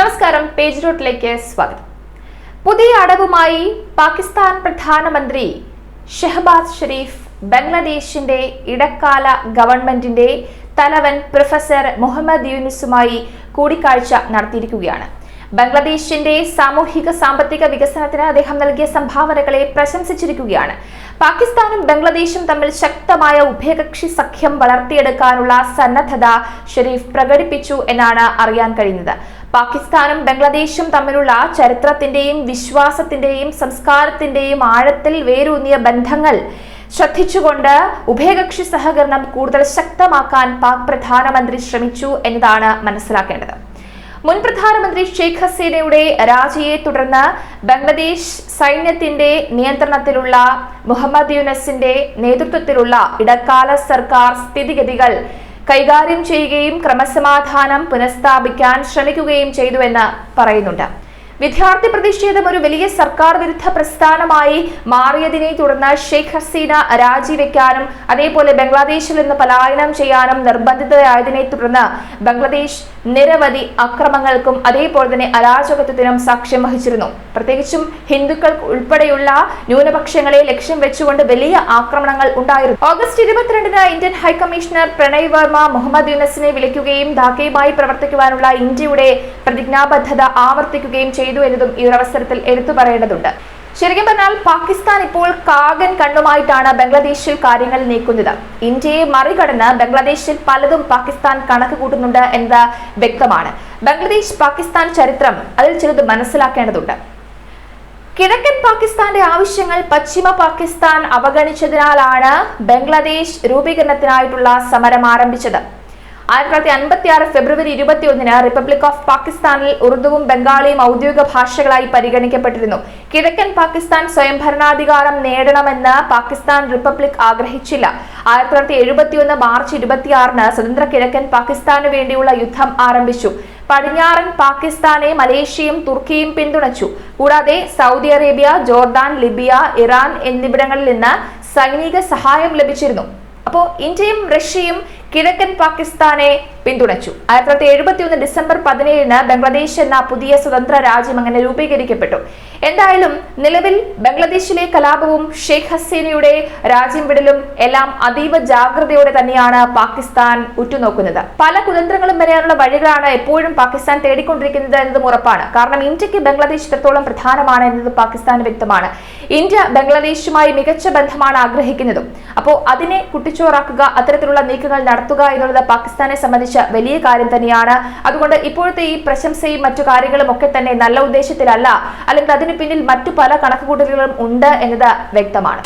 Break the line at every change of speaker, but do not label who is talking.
നമസ്കാരം പേജ് റോട്ടിലേക്ക് സ്വാഗതം. പുതിയ അടവുമായി പാകിസ്ഥാൻ പ്രധാനമന്ത്രി ഷെഹബാസ് ഷെരീഫ് ബംഗ്ലാദേശിന്റെ ഇടക്കാല ഗവൺമെന്റിന്റെ തലവൻ പ്രൊഫസർ മുഹമ്മദ് യൂനിസുമായി കൂടിക്കാഴ്ച നടത്തിയിരിക്കുകയാണ്. ബംഗ്ലാദേശിന്റെ സാമൂഹിക സാമ്പത്തിക വികസനത്തിന് അദ്ദേഹം നൽകിയ സംഭാവനകളെ പ്രശംസിച്ചിരിക്കുകയാണ്. പാകിസ്ഥാനും ബംഗ്ലാദേശും തമ്മിൽ ശക്തമായ ഉഭയകക്ഷി സഖ്യം വളർത്തിയെടുക്കാനുള്ള സന്നദ്ധത ഷെരീഫ് പ്രകടിപ്പിച്ചു എന്നാണ് അറിയാൻ കഴിഞ്ഞത് പാകിസ്ഥാനും ബംഗ്ലാദേശും തമ്മിലുള്ള ചരിത്രത്തിന്റെയും വിശ്വാസത്തിന്റെയും സംസ്കാരത്തിന്റെയും ആഴത്തിൽ വേരൂന്നിയ ബന്ധങ്ങൾ ശ്രദ്ധിച്ചുകൊണ്ട് ഉഭയകക്ഷി സഹകരണം കൂടുതൽ ശക്തമാക്കാൻ പാക് പ്രധാനമന്ത്രി ശ്രമിച്ചു എന്നതാണ് മനസ്സിലാക്കേണ്ടത്. മുൻ പ്രധാനമന്ത്രി ഷെയ്ഖ് ഹസീനയുടെ രാജിയെ തുടർന്ന് ബംഗ്ലാദേശ് സൈന്യത്തിന്റെ നിയന്ത്രണത്തിലുള്ള മുഹമ്മദ് യൂനസിന്റെ നേതൃത്വത്തിലുള്ള ഇടക്കാല സർക്കാർ സ്ഥിതിഗതികൾ കൈകാര്യം ചെയ്യുകയും ക്രമസമാധാനം പുനഃസ്ഥാപിക്കാൻ ശ്രമിക്കുകയും ചെയ്തുവെന്ന് പറയുന്നുണ്ട്. വിദ്യാർത്ഥി പ്രതിഷേധം ഒരു വലിയ സർക്കാർ വിരുദ്ധ പ്രസ്ഥാനമായി മാറിയതിനെ തുടർന്ന് ഷെയ്ഖ് ഹസീന രാജിവെക്കാനും അതേപോലെ ബംഗ്ലാദേശിൽ നിന്ന് പലായനം ചെയ്യാനും നിർബന്ധിതരായതിനെ തുടർന്ന് ബംഗ്ലാദേശ് നിരവധി അക്രമങ്ങൾക്കും അതേപോലെ തന്നെ അരാജകത്വത്തിനും സാക്ഷ്യം വഹിച്ചിരുന്നു. പ്രത്യേകിച്ചും ഹിന്ദുക്കൾ ഉൾപ്പെടെയുള്ള ന്യൂനപക്ഷങ്ങളെ ലക്ഷ്യം വെച്ചുകൊണ്ട് വലിയ ആക്രമണങ്ങൾ ഉണ്ടായിരുന്നു. ഓഗസ്റ്റ് ഇരുപത്തിരണ്ടിന് Indian high commissioner Pranay Verma Muhammad യുനസിനെ വിളിക്കുകയും ധാക്കയുമായി പ്രവർത്തിക്കുവാനുള്ള ഇന്ത്യയുടെ പ്രതിജ്ഞാബദ്ധത ആവർത്തിക്കുകയും ചെയ്തു. എന്നതും ഈ അവസരത്തിൽ എടുത്തു പറയേണ്ടതുണ്ട്. ശരിക്കും പറഞ്ഞാൽ പാകിസ്ഥാൻ ഇപ്പോൾ കാകൻ കണ്ണുമായിട്ടാണ് ബംഗ്ലാദേശിൽ കാര്യങ്ങൾ നീക്കുന്നത്. ഇന്ത്യയെ മറികടന്ന് ബംഗ്ലാദേശിൽ പലതും പാകിസ്ഥാൻ കണക്ക് കൂട്ടുന്നുണ്ട് എന്നത് വ്യക്തമാണ്. ബംഗ്ലാദേശ് പാകിസ്ഥാൻ ചരിത്രം അതിൽ ചിലത് മനസ്സിലാക്കേണ്ടതുണ്ട്. കിഴക്കൻ പാകിസ്ഥാന്റെ ആവശ്യങ്ങൾ പശ്ചിമ പാകിസ്ഥാൻ അവഗണിച്ചതിനാലാണ് ബംഗ്ലാദേശ് രൂപീകരണത്തിനായിട്ടുള്ള സമരം ആരംഭിച്ചത്. ആയിരത്തി തൊള്ളായിരത്തി അൻപത്തി ആറ് ഫെബ്രുവരി ഇരുപത്തി ഒന്നിന് റിപ്പബ്ലിക് ഓഫ് പാകിസ്ഥാനിൽ ഉറുദുവും ബംഗാളിയും ഔദ്യോഗിക ഭാഷകളായി പരിഗണിക്കപ്പെട്ടിരുന്നു. കിഴക്കൻ പാകിസ്ഥാൻ സ്വയംഭരണാധികാരം നേടണമെന്ന് പാകിസ്ഥാൻ റിപ്പബ്ലിക് ആഗ്രഹിച്ചില്ല. ആയിരത്തി തൊള്ളായിരത്തി എഴുപത്തിയൊന്ന് മാർച്ച് ഇരുപത്തിയാറിന് സ്വതന്ത്ര കിഴക്കൻ പാകിസ്ഥാനു വേണ്ടിയുള്ള യുദ്ധം ആരംഭിച്ചു. പടിഞ്ഞാറൻ പാകിസ്ഥാനെ മലേഷ്യയും തുർക്കിയും പിന്തുണച്ചു. കൂടാതെ Saudi Arabia Jordan Libya Iran എന്നിവിടങ്ങളിൽ നിന്ന് സൈനിക സഹായം ലഭിച്ചിരുന്നു. അപ്പോൾ ഇന്ത്യയും റഷ്യയും കിഴക്കൻ പാകിസ്ഥാനെ പിന്തുണച്ചു. ആയിരത്തി തൊള്ളായിരത്തി എഴുപത്തി ഒന്ന് ഡിസംബർ പതിനേഴിന് ബംഗ്ലാദേശ് എന്ന പുതിയ സ്വതന്ത്ര രാജ്യം അങ്ങനെ രൂപീകരിക്കപ്പെട്ടു. എന്തായാലും നിലവിൽ ബംഗ്ലാദേശിലെ കലാപവും ഷെയ്ഖ് ഹസീനയുടെ രാജ്യം വിടലും എല്ലാം അതീവ ജാഗ്രതയോടെ തന്നെയാണ് പാകിസ്ഥാൻ ഉറ്റുനോക്കുന്നത്. പല കുതന്ത്രങ്ങളും വരെയുള്ള വഴികളാണ് എപ്പോഴും പാകിസ്ഥാൻ തേടിക്കൊണ്ടിരിക്കുന്നത് എന്നതും ഉറപ്പാണ്. കാരണം ഇന്ത്യയ്ക്ക് ബംഗ്ലാദേശ് ഇത്രത്തോളം പ്രധാനമാണ് എന്നത് പാകിസ്ഥാൻ വ്യക്തമാണ്. ഇന്ത്യ ബംഗ്ലാദേശുമായി മികച്ച ബന്ധമാണ് ആഗ്രഹിക്കുന്നതും. അപ്പോൾ അതിനെ കുട്ടിച്ചോറാക്കുക അത്തരത്തിലുള്ള നീക്കങ്ങൾ നടത്തുക എന്നുള്ളത് പാകിസ്ഥാനെ സംബന്ധിച്ച വലിയ കാര്യം തന്നെയാണ്. അതുകൊണ്ട് ഇപ്പോഴത്തെ ഈ പ്രശംസയും മറ്റു കാര്യങ്ങളും ഒക്കെ തന്നെ നല്ല ഉദ്ദേശത്തിലല്ല. അല്ലെങ്കിൽ അതിന് പിന്നിൽ മറ്റു പല കണക്കുകൂട്ടലുകളും ഉണ്ട് എന്നത് വ്യക്തമാണ്.